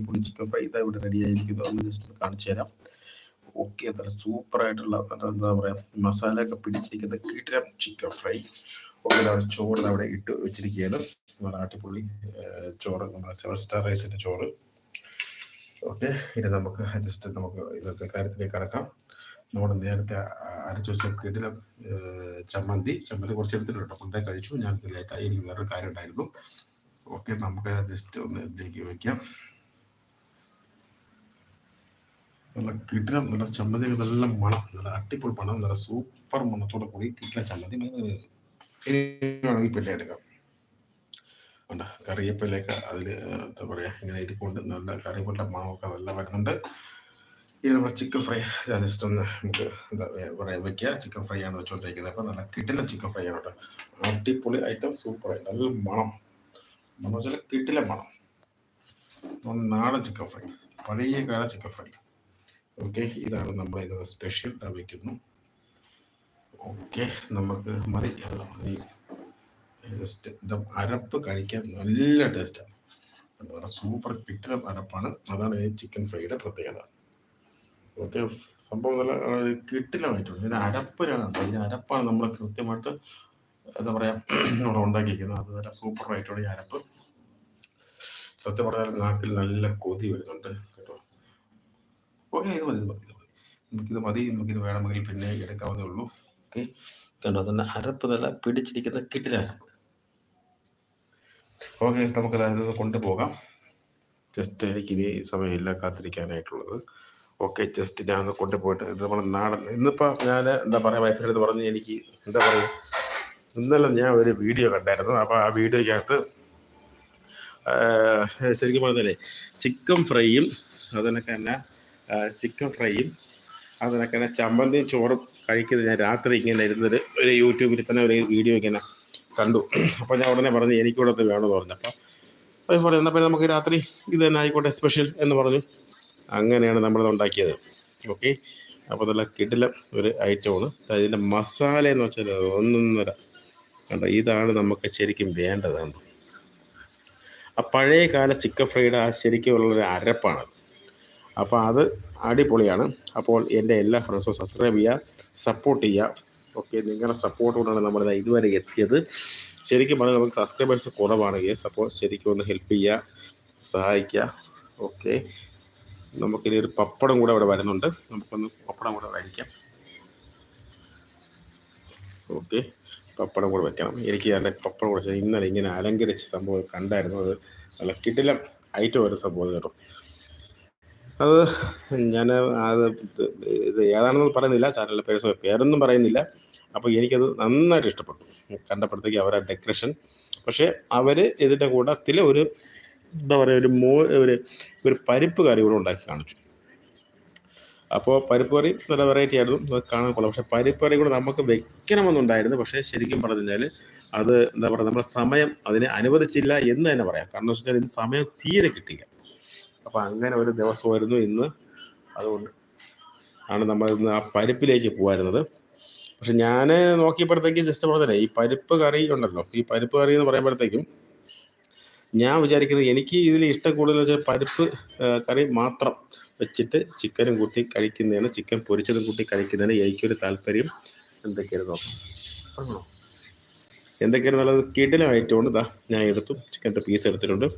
അടിപൊളി chicken fry ഇതാ ഇവിടെ റെഡി ആയിരിക്കുന്നു അതൊന്ന് ജസ്റ്റ് കാണിച്ചു തരാം. ഓക്കെ നല്ല സൂപ്പർ ആയിട്ടുള്ള എന്താ പറയാ മസാല ഒക്കെ പിടിച്ചിരിക്കുന്ന കിട്ടിയ ചിക്കൻ ഫ്രൈ ഓക്കെ ചോറ് അവിടെ ഇട്ട് വെച്ചിരിക്കുകയാണ്. നമ്മുടെ അടിപൊളി ചോറ്. നമ്മുടെ സെവൻ സ്റ്റാർ റൈസിന്റെ ചോറ്. ഓക്കെ ഇനി നമുക്ക് ജസ്റ്റ് നമുക്ക് ഇതൊക്കെ കാര്യത്തിലേക്ക് കടക്കാം. നമ്മൾ നേരത്തെ അരച്ചു വെച്ച കിടിലം ചമ്മന്തി. ചമ്മന്തി കുറച്ച് എടുത്തിട്ടുണ്ട് കൊണ്ടേ കഴിച്ചു. ഞാൻ ലേറ്റായി എനിക്ക് വേറൊരു കാര്യം ഉണ്ടായിരുന്നു. ഓക്കെ നമുക്ക് ജസ്റ്റ് ഒന്ന് ഇതിലേക്ക് വെക്കാം. നല്ല കിടിലം നല്ല ചമ്മന്തി നല്ല മണം നല്ല അടിപൊളി മണം നല്ല സൂപ്പർ മണത്തോടെ കൂടി കിട്ടില്ല ചമ്മന്തി. പിള്ളേ എടുക്കാം. ഉണ്ട് കറിവേപ്പിലേക്ക് അതിൽ എന്താ പറയുക ഇങ്ങനെ ഇരിക്കൊണ്ട് നല്ല കറിവേപ്പിന്റെ മണമൊക്കെ നല്ല വരുന്നുണ്ട്. ഇനി നമ്മുടെ ചിക്കൻ ഫ്രൈ ജസ്റ്റ് ഒന്ന് നമുക്ക് എന്താ പറയുക വെക്കുക ചിക്കൻ ഫ്രൈ ആണ് വെച്ചുകൊണ്ടിരിക്കുന്നത് അപ്പോൾ നല്ല കിട്ടില്ല ചിക്കൻ ഫ്രൈ ആണ് കേട്ടോ. അടിപൊളി ഐറ്റം സൂപ്പർ ആയി. നല്ല മണം. മണം വെച്ചാൽ കിട്ടില്ല മണം. നാടൻ ചിക്കൻ ഫ്രൈ. പഴയ കാല ചിക്കൻ ഫ്രൈ. ഓക്കെ ഇതാണ് നമ്മൾ ഇത് സ്പെഷ്യൽ വയ്ക്കുന്നു ഓക്കെ നമുക്ക് ഈ ജസ്റ്റ് അരപ്പ് കഴിക്കാൻ നല്ല ടേസ്റ്റാണ് വളരെ സൂപ്പർ കിട്ടിയ അരപ്പാണ്. അതാണ് ഈ ചിക്കൻ ഫ്രൈയുടെ പ്രത്യേകത. ഓക്കെ സംഭവം നല്ല കിട്ടിലമായിട്ടുണ്ട്. ഇതിന് അരപ്പിനാണ്. ഇതിന് അരപ്പാണ് നമ്മൾ കൃത്യമായിട്ട് എന്താ പറയുക ഇവിടെ ഉണ്ടാക്കിയിരിക്കുന്നത്. അത് നല്ല സൂപ്പർ ആയിട്ടുള്ള ഈ അരപ്പ്. സത്യം പറഞ്ഞാൽ നാട്ടിൽ നല്ല കൊതി വരുന്നുണ്ട് കേട്ടോ. ഓക്കെ ഇത് മതി ഇത് മതി നമുക്കിത് മതി. നമുക്കിത് വേണമെങ്കിൽ പിന്നെ എടുക്കാവുന്നേ ഉള്ളൂ. ഓക്കെ? കണ്ടോ തന്നെ അരപ്പ് നല്ല പിടിച്ചിരിക്കുന്ന കിട്ടിലാണ് ഓക്കെ നമുക്ക് അതായത് കൊണ്ടുപോകാം. ജസ്റ്റ് എനിക്കിനി സമയമില്ല കാത്തിരിക്കാനായിട്ടുള്ളത്. ഓക്കെ ജസ്റ്റ് ഞാൻ ഒന്ന് കൊണ്ടുപോയിട്ട് ഇത് നമ്മൾ നാടൻ ഇന്നിപ്പോൾ ഞാൻ എന്താ പറയുക വൈഫിന്റെ അടുത്ത് പറഞ്ഞ് എനിക്ക് എന്താ പറയുക ഇന്നലെ ഞാൻ ഒരു വീഡിയോ കണ്ടായിരുന്നു. അപ്പോൾ ആ വീഡിയോയ്ക്കകത്ത് ശരിക്കും പറഞ്ഞാലേ ചിക്കൻ ഫ്രൈയും അതിനൊക്കെ തന്നെ ചിക്കൻ ഫ്രൈയും അതിനൊക്കെ തന്നെ ചമ്മന്തിയും ചോറും കഴിക്കുന്നത്. ഞാൻ രാത്രി ഇങ്ങനെ ഇരുന്നൊരു ഒരു യൂട്യൂബിൽ തന്നെ ഒരു വീഡിയോ ഇങ്ങനെ കണ്ടു. അപ്പോൾ ഞാൻ ഉടനെ പറഞ്ഞു എനിക്കൂടെ അത് വേണമെന്ന് പറഞ്ഞു. അപ്പോൾ വൈഫ് പറഞ്ഞു എന്നാൽ നമുക്ക് രാത്രി ഇത് തന്നെ ആയിക്കോട്ടെ സ്പെഷ്യൽ എന്ന് പറഞ്ഞു. അങ്ങനെയാണ് നമ്മളത് ഉണ്ടാക്കിയത്. ഓക്കെ അപ്പോൾ നല്ല കിടില ഒരു ഐറ്റമാണ് അതിന്റെ മസാല എന്ന് വെച്ചാൽ ഒന്നൊന്നര. കണ്ടോ? ഇതാണ് നമുക്ക് ശരിക്കും വേണ്ടത് കണ്ടോ? ആ പഴയ കാല ചിക്കൻ ഫ്രൈഡ് ആ ശരിക്കും ഉള്ളൊരു അരപ്പാണ് അപ്പോൾ അത് അടിപൊളിയാണ്. അപ്പോൾ എന്റെ എല്ലാ ഫ്രണ്ട്സും സബ്സ്ക്രൈബ് ചെയ്യുക സപ്പോർട്ട് ചെയ്യുക ഓക്കെ നിങ്ങളുടെ സപ്പോർട്ട് കൊണ്ടാണ് നമ്മൾ ഇതുവരെ എത്തിയത്. ശരിക്കും പറഞ്ഞാൽ നമുക്ക് സബ്സ്ക്രൈബേഴ്സ് കുറവാണ് യെസ് അപ്പോൾ ശരിക്കും ഒന്ന് ഹെൽപ്പ് ചെയ്യുക സഹായിക്കുക ഓക്കെ നമുക്കിനി ഒരു പപ്പടം കൂടെ ഇവിടെ വരുന്നുണ്ട്. നമുക്കൊന്ന് പപ്പടം കൂടെ കഴിക്കാം ഓക്കെ പപ്പടം കൂടെ വെക്കണം. എനിക്ക് അതിന്റെ പപ്പടം കൂടെ ഇന്നലെ ഇങ്ങനെ അലങ്കരിച്ച സംഭവം കണ്ടായിരുന്നു. അത് നല്ല കിടിലം ഐറ്റം ഒരു സംഭവം കേട്ടോ. അത് ഞാൻ അത് ഇത് ഏതാണെന്ന് പറയുന്നില്ല. ചാനലിലെ പേഴ്സ് പേരൊന്നും പറയുന്നില്ല. അപ്പോൾ എനിക്കത് നന്നായിട്ട് ഇഷ്ടപ്പെട്ടു. കണ്ടപ്പോഴത്തേക്ക് അവരുടെ ഡെക്കറേഷൻ പക്ഷേ അവർ ഇതിന്റെ കൂട്ടത്തിൽ ഒരു എന്താ പറയുക ഒരു മോ ഒരു ഒരു പരിപ്പ് കറി കൂടെ ഉണ്ടാക്കി കാണിച്ചു. അപ്പോൾ പരിപ്പ് കറി നല്ല വെറൈറ്റി ആയിരുന്നു. അത് കാണാൻ കൊള്ളാം. പക്ഷേ പരിപ്പ് കറി കൂടെ നമുക്ക് വെക്കണമെന്നുണ്ടായിരുന്നു. പക്ഷേ ശരിക്കും പറഞ്ഞു കഴിഞ്ഞാൽ അത് എന്താ പറയുക നമ്മുടെ സമയം അതിനെ അനുവദിച്ചില്ല എന്ന് തന്നെ പറയാം. കാരണം വെച്ചാൽ ഇന്ന് സമയം തീരെ കിട്ടിയില്ല. അപ്പോൾ അങ്ങനെ ഒരു ദിവസമായിരുന്നു ഇന്ന്. അതുകൊണ്ട് ആണ് നമ്മൾ ഇന്ന് ആ പരിപ്പിലേക്ക് പോകുമായിരുന്നത് പക്ഷെ ഞാൻ നോക്കിയപ്പോഴത്തേക്കും ജസ്റ്റ് പറഞ്ഞില്ലേ ഈ പരിപ്പ് കറി ഉണ്ടല്ലോ. ഈ പരിപ്പ് കറി എന്ന് പറയുമ്പോഴത്തേക്കും ഞാൻ വിചാരിക്കുന്നത് എനിക്ക് ഇതിൽ ഇഷ്ടം കൂടുതൽ വെച്ചാൽ പരിപ്പ് കറി മാത്രം വെച്ചിട്ട് ചിക്കനും കൂട്ടി കഴിക്കുന്നതിന് ചിക്കൻ പൊരിച്ചതും കൂട്ടി കഴിക്കുന്നതിന് എനിക്കൊരു താല്പര്യം. എന്തൊക്കെയായിരുന്നു എന്തൊക്കെയായിരുന്നു നല്ലത്? കിടിലമായിട്ടുണ്ട് ഇതാ ഞാൻ എടുത്തു. ചിക്കന്റെ പീസ് എടുത്തിട്ടുണ്ട്.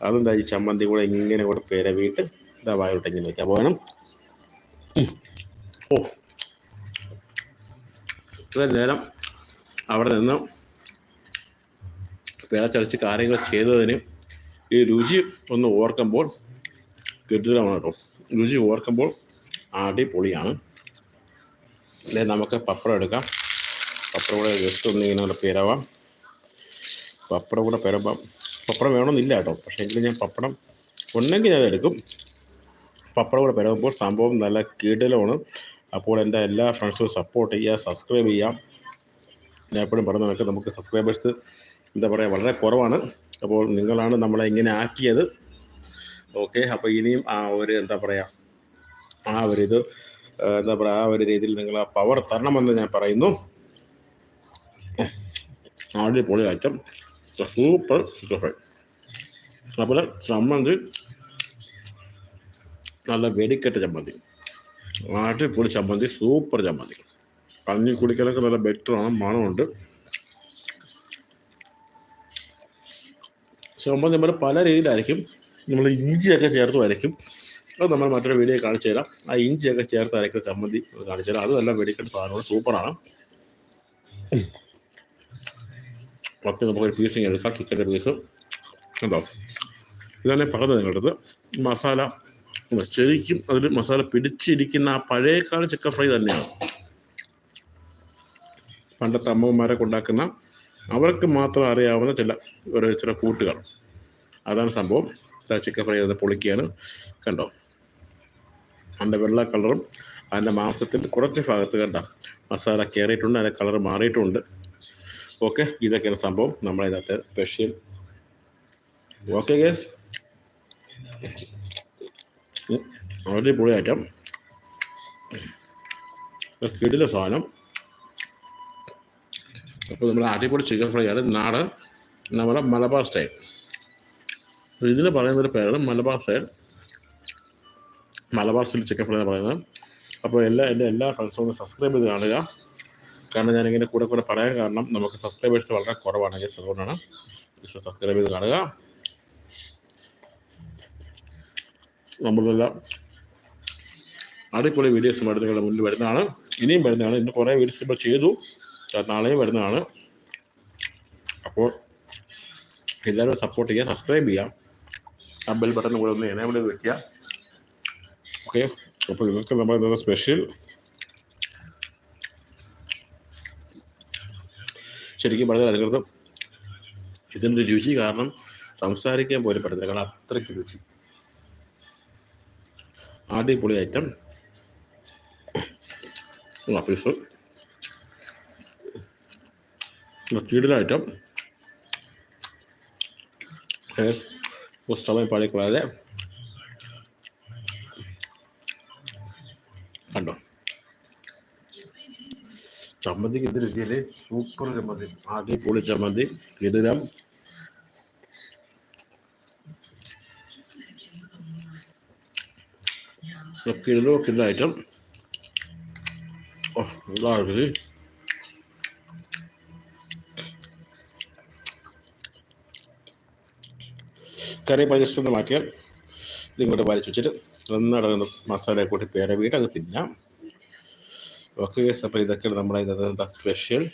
അതും ദാ ഈ ചമ്മന്തി കൂടെ ഇങ്ങനെ കൂടെ പേരവിയിട്ട് ഇതാ വായോട്ട് ഇങ്ങനെ വയ്ക്കാൻ പോകണം ഓ. ഇത്ര നേരം അവിടെ നിന്ന് പിഴച്ചടിച്ച് കാര്യങ്ങൾ ചെയ്തതിന് ഈ രുചി ഒന്ന് ഓർക്കുമ്പോൾ കൃത്യമാണ് കേട്ടോ. രുചി ഓർക്കുമ്പോൾ അടിപൊളിയാണ്. അല്ലെ നമുക്ക് പപ്പടം എടുക്കാം. പപ്പടം കൂടെ ജസ്റ്റ് ഒന്ന് ഇങ്ങനെ പിരവാം. പപ്പടം കൂടെ പിരവാം പപ്പടം വേണമെന്നില്ല കേട്ടോ. പക്ഷേ എങ്കിലും ഞാൻ പപ്പടം ഉണ്ടെങ്കിൽ ഞാൻ എടുക്കും. പപ്പടം കൂടെ പരവുമ്പോൾ സംഭവം നല്ല കീടലമാണ്. അപ്പോൾ എന്റെ എല്ലാ ഫ്രണ്ട്സും സപ്പോർട്ട് ചെയ്യുക സബ്സ്ക്രൈബ് ചെയ്യാം ഞാൻ എപ്പോഴും പറഞ്ഞു നോക്കാം നമുക്ക് സബ്സ്ക്രൈബേഴ്സ് എന്താ പറയുക വളരെ കുറവാണ്. അപ്പോൾ നിങ്ങളാണ് നമ്മളെ ഇങ്ങനെ ആക്കിയത്. ഓക്കെ അപ്പോൾ ഇനിയും ആ ഒരു എന്താ പറയുക ആ ഒരു ഇത് എന്താ പറയുക ആ ഒരു രീതിയിൽ നിങ്ങൾ ആ പവർ തരണമെന്ന് ഞാൻ പറയുന്നു. ആടി പൊളി ഐറ്റം സൂപ്പർ സൂപ്പർ അതുപോലെ ചമ്മന്തി നല്ല വെടിക്കെട്ട ചമ്മന്തി. അടിപൊളി ചമ്മന്തി സൂപ്പർ ചമ്മന്തി. കഞ്ഞി കുടിക്കലൊക്കെ നല്ല ബെറ്ററാണ് മണമുണ്ട്. ചമ്മന്തി നമ്മൾ പല രീതിയിലായിരിക്കും. നമ്മൾ ഇഞ്ചിയൊക്കെ ചേർത്ത് വരയ്ക്കും അത് നമ്മൾ മറ്റൊരു വീഡിയോ കാണിച്ചു തരാം. ആ ഇഞ്ചിയൊക്കെ ചേർത്ത് അരക്കുന്ന ചമ്മന്തി കാണിച്ചു തരാം. അതുമെല്ലാം വെടിക്കെട്ട് സാധനമാണ് സൂപ്പറാണ് ഒക്കെ നമുക്കൊരു പീസിങ് എടുക്കാം ചിക്കന്റെ പീസ് കണ്ടോ? ഇതാണ് പറഞ്ഞത് നിങ്ങളുടെ അടുത്ത് മസാല ശരിക്കും അതിൽ മസാല പിടിച്ചിരിക്കുന്ന ആ പഴയക്കാല ചിക്കൻ ഫ്രൈ തന്നെയാണ്. പണ്ടത്തെ അമ്മമാരൊക്കെ ഉണ്ടാക്കുന്ന അവർക്ക് മാത്രം അറിയാവുന്ന ചില ഒരു ചില കൂട്ടുകൾ. അതാണ് സംഭവം. ചിക്കൻ ഫ്രൈ അത് പൊളിക്കുകയാണ്. കണ്ടോ? അതിന്റെ വെള്ള കളറും അതിന്റെ മാംസത്തിന്റെ കുറച്ച് ഭാഗത്ത് കണ്ട? മസാല കയറിയിട്ടുണ്ട് അതിന്റെ കളർ മാറിയിട്ടുണ്ട്. ഓക്കെ ഇതൊക്കെയാണ് സംഭവം. നമ്മളെ ഇന്നത്തെ സ്പെഷ്യൽ ഓക്കെ ഗേസ് അടിപൊളി ഐറ്റം കിടില സാധനം. അപ്പോൾ നമ്മൾ അടിപൊളി ചിക്കൻ ഫ്രൈ ആണ്. നാടൻ നമ്മുടെ മലബാർ സ്റ്റൈൽ ഇതിന് പറയുന്നൊരു പേരാണ് Malabar style Malabar style chicken fry എന്ന് പറയുന്നത്. അപ്പോൾ എല്ലാ എന്റെ എല്ലാ ഫ്രണ്ട്സും ഒന്ന് സബ്സ്ക്രൈബ് ചെയ്ത് കാണുക. കാരണം ഞാനിങ്ങനെ കൂടെ കൂടെ പറയാൻ കാരണം നമുക്ക് സബ്സ്ക്രൈബേഴ്സ് വളരെ കുറവാണ് ഗസ് അതുകൊണ്ടാണ് ഗസ് സബ്സ്ക്രൈബ് ചെയ്ത് കാണുക. നമ്മളെല്ലാം അടിപൊളി വീഡിയോസ് മരുന്നുകളുടെ മുന്നിൽ വരുന്നതാണ്. ഇനിയും വരുന്നതാണ്. ഇന്ന് കുറേ വീഡിയോസ് ഇപ്പോൾ ചെയ്തു. നാളെയും വരുന്നതാണ്. അപ്പോൾ എല്ലാവരും സപ്പോർട്ട് ചെയ്യുക സബ്സ്ക്രൈബ് ചെയ്യാം ആ ബെൽ ബട്ടൺ കൂടെ ഒന്ന് എനേബിൾ ചെയ്ത് വെക്കുക. ഓക്കെ അപ്പോൾ ഇതൊക്കെ നമ്മൾ സ്പെഷ്യൽ ശരിക്കും പറഞ്ഞാൽ അതിനകത്ത് ഇതിന്റെ രുചി? കാരണം സംസാരിക്കാൻ പോലും പറ്റത്തില്ല. കാരണം അത്രയ്ക്ക് രുചി. അടിപൊളി ഐറ്റം പീസ് കിടില ഐറ്റം പുസ്തകം പാടിക്കളാതെ കണ്ടോ? ചമ്മന്തിക്ക് ഇത് രുചിയിൽ സൂപ്പർ ചമ്മന്തി. അടിപൊളി ചമ്മന്തി. കിടിലം കിലോ ഐറ്റം കറി ഒന്ന് മാറ്റിയാൽ ഇതിങ്ങോട്ട് വലിച്ചു വെച്ചിട്ട് നന്നായിട്ട് മസാല കൂട്ടി പേര വീട് അങ്ങ് തിന്നാം. ഓക്കെ അപ്പോൾ ഇതൊക്കെയാണ് നമ്മുടെ ഇന്നത്തെ സ്പെഷ്യൽ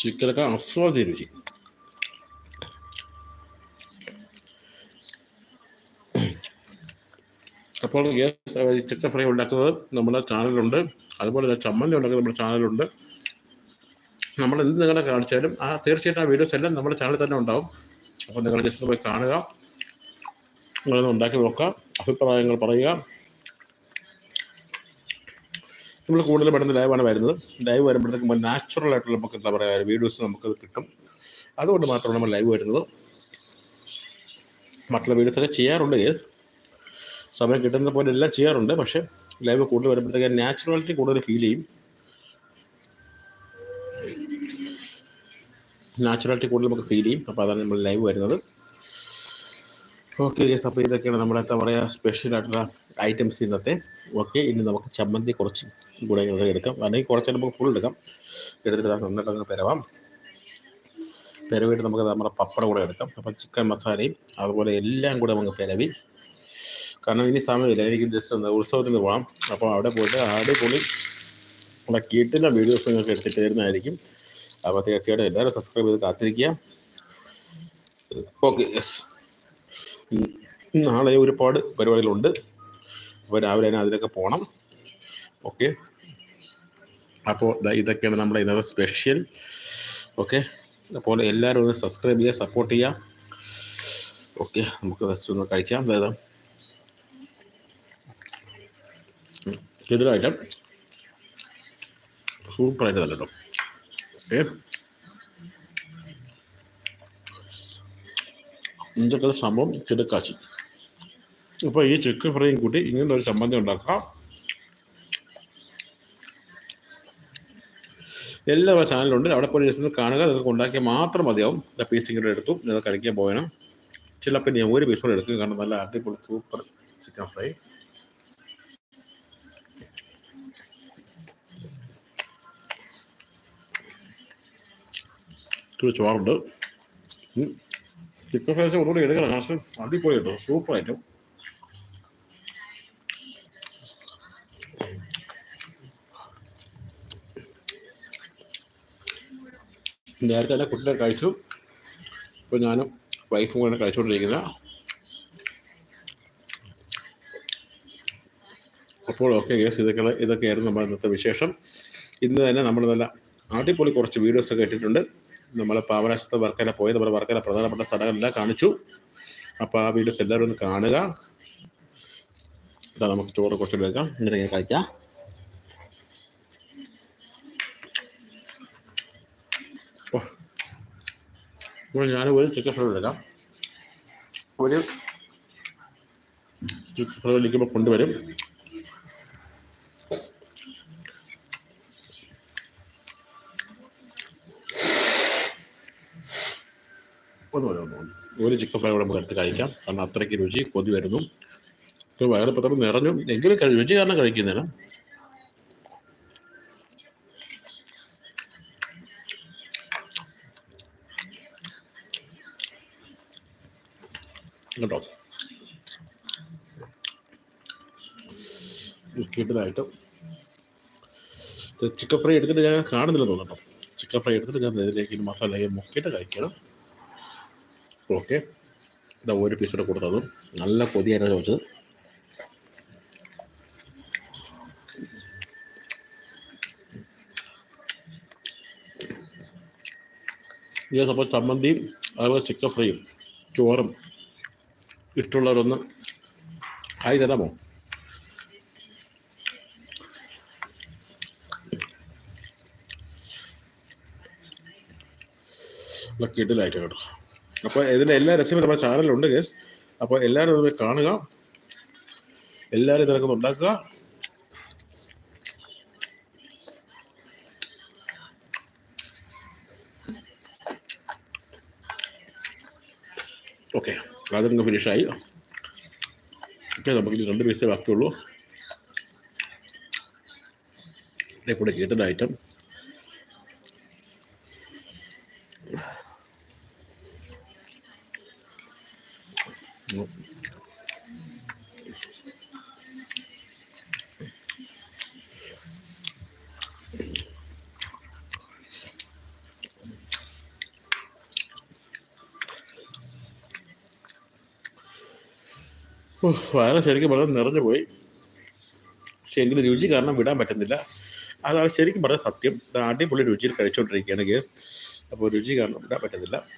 ചിക്കനൊക്കെ അസ്വാദി രുചി അപ്പോൾ ചിക്കൻ ഫ്രൈ ഉണ്ടാക്കുന്നത് നമ്മുടെ ചാനലുണ്ട് അതുപോലെ തന്നെ ചമ്മന്തി ഉണ്ടാക്കുന്നത് നമ്മുടെ ചാനലുണ്ട് നമ്മൾ എന്ത് നിങ്ങളെ കാണിച്ചാലും ആ തീർച്ചയായിട്ടും ആ വീഡിയോസ് എല്ലാം നമ്മുടെ ചാനലിൽ തന്നെ ഉണ്ടാവും. അപ്പോൾ നിങ്ങൾ ജസ്റ്റ് പോയി കാണുക. നിങ്ങളൊന്ന് ഉണ്ടാക്കി നോക്കുക. അഭിപ്രായങ്ങൾ പറയുക. നമ്മൾ കൂടുതൽ പെട്ടെന്ന് ലൈവാണ് വരുന്നത്. ലൈവ് വരുമ്പോഴത്തേക്ക് നാച്ചുറൽ ആയിട്ടുള്ള നമുക്ക് എന്താ പറയുക വീഡിയോസ് നമുക്ക് കിട്ടും. അതുകൊണ്ട് മാത്രമാണ് നമ്മൾ ലൈവ് വരുന്നത്. മറ്റുള്ള വീഡിയോസൊക്കെ ചെയ്യാറുണ്ട് യെസ് സമയം കിട്ടുന്ന പോലെ എല്ലാം ചെയ്യാറുണ്ട്. പക്ഷേ ലൈവ് കൂടുതൽ വരുമ്പോഴത്തേക്ക് നാച്ചുറാലിറ്റി കൂടുതൽ ഫീൽ ചെയ്യും. നാച്ചുറാലിറ്റി കൂടുതൽ നമുക്ക് ഫീൽ ചെയ്യും. അപ്പോൾ അതാണ് നമ്മൾ ലൈവ് വരുന്നത്. ഓക്കെ യെസ് അപ്പോൾ ഇതൊക്കെയാണ് നമ്മുടെ എന്താ പറയുക സ്പെഷ്യൽ ആയിട്ടുള്ള ഐറ്റംസ് ഇന്നത്തെ. ഓക്കെ ഇനി നമുക്ക് ചമ്മന്തി കുറച്ച് കൂടെ എടുക്കാം. അല്ലെങ്കിൽ കുറച്ച് നമുക്ക് ഫുൾ എടുക്കാം. എടുത്തിട്ട് നന്നായിട്ട് അങ്ങ് പെരവാം. പെരവിട്ട് നമുക്ക് നമ്മുടെ പപ്പടം കൂടെ എടുക്കാം. അപ്പം ചിക്കൻ മസാലയും അതുപോലെ എല്ലാം കൂടെ നമുക്ക് പെരവി. കാരണം ഇനി സമയമില്ല. എനിക്ക് ജസ്റ്റ് ഒന്ന് ഉത്സവത്തിന് പോകാം അപ്പോൾ അവിടെ പോയിട്ട് അടിപൊളി നമ്മുടെ കീട്ടിന്റെ വീഡിയോസ് നിങ്ങൾക്ക് എടുത്തിട്ട് തരുന്നതായിരിക്കും. അപ്പോൾ തീർച്ചയായിട്ടും എല്ലാവരും സബ്സ്ക്രൈബ് ചെയ്ത് കാത്തിരിക്കുക. ഓക്കെ യെസ് നാളെ ഒരുപാട് പരിപാടികളുണ്ട്. അപ്പോൾ രാവിലെ തന്നെ അതിലൊക്കെ പോകണം. ഓക്കെ അപ്പോൾ ഇതൊക്കെയാണ് നമ്മുടെ ഇന്നത്തെ സ്പെഷ്യൽ ഓക്കെ അപ്പോൾ എല്ലാവരും ഒന്ന് സബ്സ്ക്രൈബ് ചെയ്യുക സപ്പോർട്ട് ചെയ്യുക. ഓക്കെ നമുക്ക് ഒന്ന് കഴിക്കാം. അതായത് ചെറുതായിട്ട്. സൂപ്പറായിട്ട് നല്ല ഇതൊക്കെ സംഭവം കിടക്കാച്ചി അപ്പോൾ ഈ ചിക്കൻ ഫ്രൈയും കൂട്ടി ഇങ്ങനെ ഒരു ചമ്മന്തി ഉണ്ടാക്കാം. എല്ലാ ചാനലുണ്ട് അവിടെ പോയി ജസ്റ്റ് കാണുക. നിങ്ങൾക്ക് ഉണ്ടാക്കിയാൽ മാത്രം മതിയാവും. പീസ് ഇങ്ങോട്ട് എടുത്തു. നിങ്ങൾ കഴിക്കാൻ പോയണം ചിലപ്പോൾ ഞാൻ ഒരു പീസ് കൂടെ എടുക്കും. കാരണം നല്ല അടിപൊളി സൂപ്പർ ചിക്കൻ ഫ്രൈ ഇത്തിരി ചോറുണ്ട്. ചിക്കൻ ഫ്രൈസ് ഒന്നുകൂടി എടുക്കണം കാരണം അടിപൊളി കേട്ടോ സൂപ്പർ ഐറ്റം നേരത്തെ തന്നെ കുട്ടിനെ കഴിച്ചു. ഇപ്പോൾ ഞാനും വൈഫും കൂടെ കഴിച്ചുകൊണ്ടിരിക്കുന്ന അപ്പോൾ ഓക്കെ ഗേസ് ഇതൊക്കെ ഇതൊക്കെയായിരുന്നു നമ്മുടെ ഇന്നത്തെ വിശേഷം. ഇന്ന് തന്നെ നമ്മൾ നല്ല അടിപൊളി കുറച്ച് വീഡിയോസൊക്കെ ഇട്ടിട്ടുണ്ട്. നമ്മൾ പാവനാശത്തെ വർക്കല പോയി നമ്മുടെ വർക്കല പ്രധാനപ്പെട്ട സ്ഥലങ്ങളെല്ലാം കാണിച്ചു. അപ്പോൾ ആ വീഡിയോസ് എല്ലാവരും ഒന്ന് കാണുക. ഇതാ നമുക്ക് ചോറ് കുറച്ച് കഴിക്കാം എന്നിട്ട് ഞാൻ കഴിക്കാം. ഞാൻ ഒരു ചിക്കൻ ഫ്രൈ എടുക്കാം. ഒരു ചിക്കൻ ഫ്രൈ വിളിക്കുമ്പോൾ കൊണ്ടുവരും. ഒന്ന് വരും ഒരു ചിക്കൻ ഫ്രൈ കൂടെ നമുക്ക് എടുത്ത് കഴിക്കാം. കാരണം അത്രയ്ക്ക് രുചി കൊതി വരുന്നു. ഇപ്പോൾ വയറ് പെട്ടെന്ന് നിറഞ്ഞു. എങ്കിലും രുചി കാരണം കഴിക്കുന്നതിന് കേട്ടോ ബിസ്ക്കറ്റിലായിട്ട് ചിക്കൻ ഫ്രൈ എടുത്തിട്ട് ഞാൻ കാണുന്നില്ല തോന്നുന്നു ചിക്കൻ ഫ്രൈ എടുത്തിട്ട് ഞാൻ ഇതിലേക്ക് മസാലയെ മുക്കിയിട്ട് കഴിക്കണം. ഓക്കെ. ഇതാ ഒരു പീസ് കൂടെ കൊടുത്തതും. നല്ല കൊതിയായിരുന്നു ചോദിച്ചത്. ഇത് അപ്പോൾ ചമ്മന്തിയും അതുപോലെ ചിക്കൻ ഫ്രൈയും ചോറും ഇഷ്ടമുള്ളവരൊന്ന് ആയി തരാമോ നല്ല കിടിലായിട്ട് കേട്ടോ. അപ്പോൾ ഇതിന്റെ എല്ലാ റെസിപ്പിയും നമ്മുടെ ചാനലിലുണ്ട് ഗേസ് അപ്പോൾ എല്ലാവരും ഇത് കാണുക. എല്ലാവരും ഇതിനൊക്കെ ഉണ്ടാക്കുക. ഓക്കെ ഫിനിഷ് ഫിനിഷായി ഓക്കെ നമുക്ക് രണ്ട് പീസേ ബാക്കിയുള്ളൂ. ഇതേക്കൂടെ കേട്ടുന്ന ഐറ്റം വയറ് ശരിക്കും വളരെ നിറഞ്ഞു പോയി. പക്ഷെ രുചി കാരണം വിടാൻ പറ്റുന്നില്ല. അതാണ് ശരിക്കും പറഞ്ഞ സത്യം. അടിപൊളി രുചിയിൽ കഴിച്ചുകൊണ്ടിരിക്കുകയാണ് ഗ്യാസ് അപ്പോൾ രുചി കാരണം വിടാൻ പറ്റുന്നില്ല.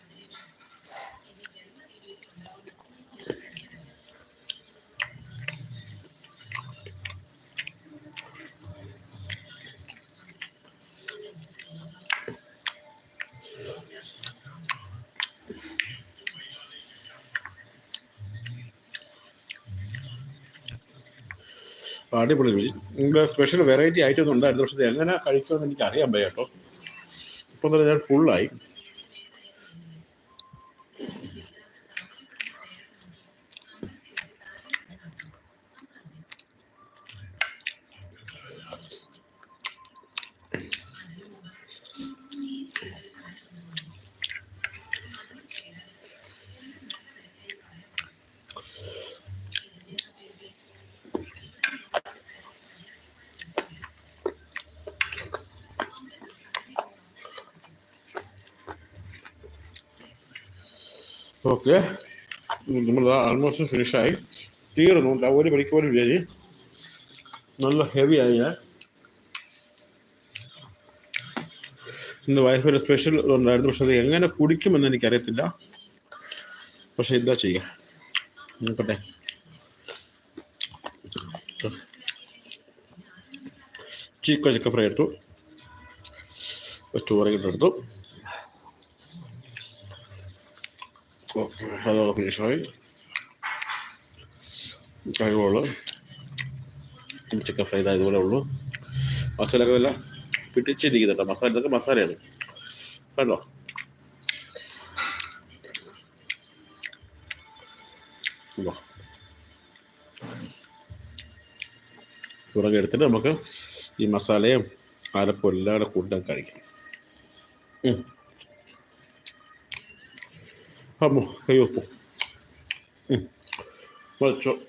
അടിപൊളി നിങ്ങളുടെ സ്പെഷ്യൽ വെറൈറ്റി ആയിട്ടൊന്നും ഉണ്ടായിരുന്നു പക്ഷെ ഇത് എങ്ങനെ കഴിക്കുമെന്ന് എനിക്ക് അറിയാൻ വയ്യ കേട്ടോ. ഇപ്പം തന്നെ ഞാൻ ഫുള്ളായി ഓക്കെ. നമ്മൾ ആൾമോസ്റ്റ് ഫിനിഷായി തീർന്നു ഒരു മണിക്ക് പോലും വിചാരി നല്ല ഹെവി ആയി ഞാൻ. ഇന്ന് വൈഫിന്റെ സ്പെഷ്യൽ ഉണ്ടായിരുന്നു. പക്ഷെ അത് എങ്ങനെ കുടിക്കുമെന്ന് എനിക്കറിയത്തില്ല. പക്ഷെ എന്താ ചെയ്യുക നോക്കട്ടെ. ചിക്കൻ ചിക്കൻ ഫ്രൈ എടുത്തു. ചോറ് എടുത്തു ഓക്കെ അതോടെ ഫിനിഷായി കഴിവുള്ളൂ ചിക്കൻ ഫ്രൈ ഇതാ ഇതുപോലെ ഉള്ളൂ മസാലയൊക്കെ വല്ല പിടിച്ചിരിക്കുന്നുണ്ട് മസാല ഇതൊക്കെ മസാലയാണ് കണ്ടോ. പുറകെ എടുത്തിട്ട് നമുക്ക് ഈ മസാലയും അരപ്പും എല്ലാം കൂടെ കൂട്ടാൻ കഴിക്കാം ഉം. അമ്മോ കൈ വെപ്പോ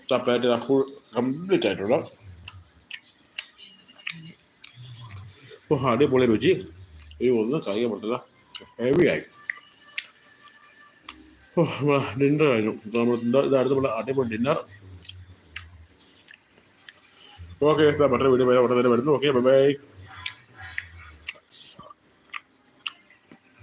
ചപ്പാത്തി ഫുൾ കംപ്ലീറ്റ് ആയിട്ടുള്ള ഓ അടിപൊളി രുചി ഈ ഒന്നും കഴിയാൻ പറ്റില്ല ഹെവി ആയി ഓ ഡിന്നർ കഴിഞ്ഞു നമ്മൾ ഇതായിരുന്നു നമ്മുടെ അടിപൊളി ഡിന്നർ ഓക്കെ മറ്റൊരു വീഡിയോ ഉടനെ തന്നെ വരുന്നു ഓക്കെ ബൈ